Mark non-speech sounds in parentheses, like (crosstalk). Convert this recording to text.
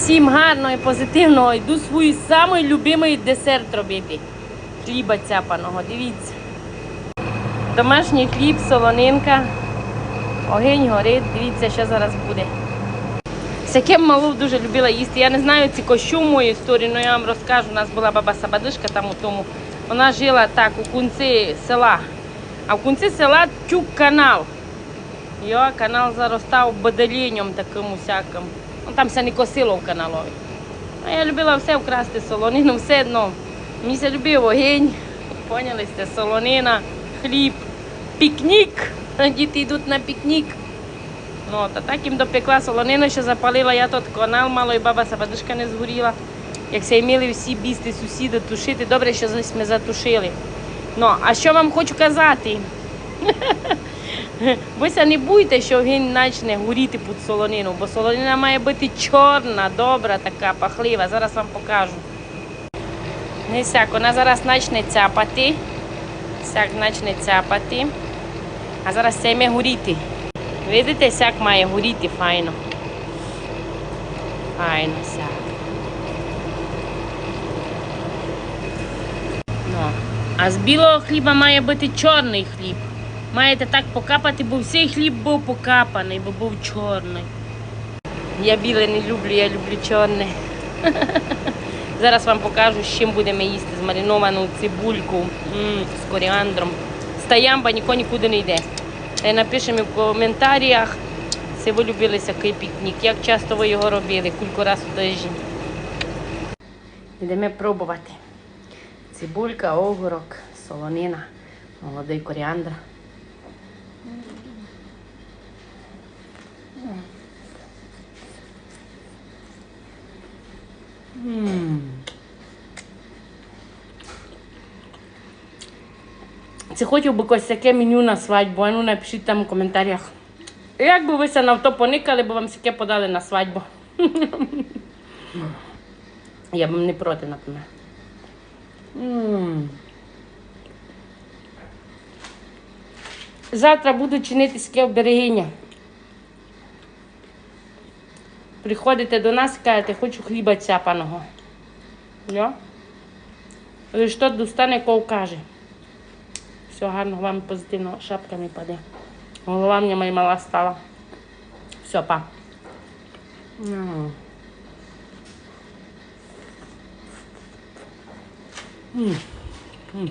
Всім гарного і позитивного. Йду свій самий любимий десерт робити. Хліба цяпаного. Дивіться. Домашній хліб, солонинка. Огонь горить. Дивіться, що зараз буде. Всяке малу дуже любила їсти. Я не знаю ці мою історію, але я вам розкажу. У нас була баба Сабадишка там у тому. Вона жила так у кінці села. А в кінці села тюк канал. Йо, канал заростав баделінням таким усяким. Там не косило в каналові. А я любила все вкрасти солонину, все одно. Мені се любив огінь, поняли сте, солонина, хліб, пікнік. Діти йдуть на пікнік. Ну, та так їм допекла солонину, що запалила, я тут канал мало і баба сападушка не згоріла. Як се мали всі бісти, сусіди тушити, добре, що ми затушили. Ну, а що вам хочу казати? Вися не буйте, що він почне горіти під солонину, бо солонина має бути чорна, добра, така пахлива. Зараз вам покажу. Не сяк, вона зараз почне цяпати. Сяк почне цяпати. А зараз це має горіти. Видите, сяк має горіти файно. Файно сяк. Ну. А з білого хліба має бути чорний хліб. Маєте так покапати, бо всій хліб був покапаний, бо був чорний. Я біле не люблю, я люблю чорне. (laughs) Зараз вам покажу, з чим будемо їсти змариновану цибульку м, з коріандром. Стаямба ніхто нікуди не йде. Напишемо в коментарях, чи ви любилися який пікнік, як часто ви його робили, кілька разів у тиждень. Йдемо пробувати. Цибулька, огурок, солонина, молодий коріандр. Це хотів би якось таке меню на свадьбу, а ну напишіть там у коментарях. Як би ви се на то поникали, бо вам таке подали на свадьбу. (laughs) Я б не проти, напевно. Завтра буду чинити в берегиня. Приходите до нас і кажете, хочу хліба цяпаного. Йо? Лиш то достане, кого каже. Все гарного вам позитивного шапка не паде. Голова мені моя мала стала. Все, па. М. М.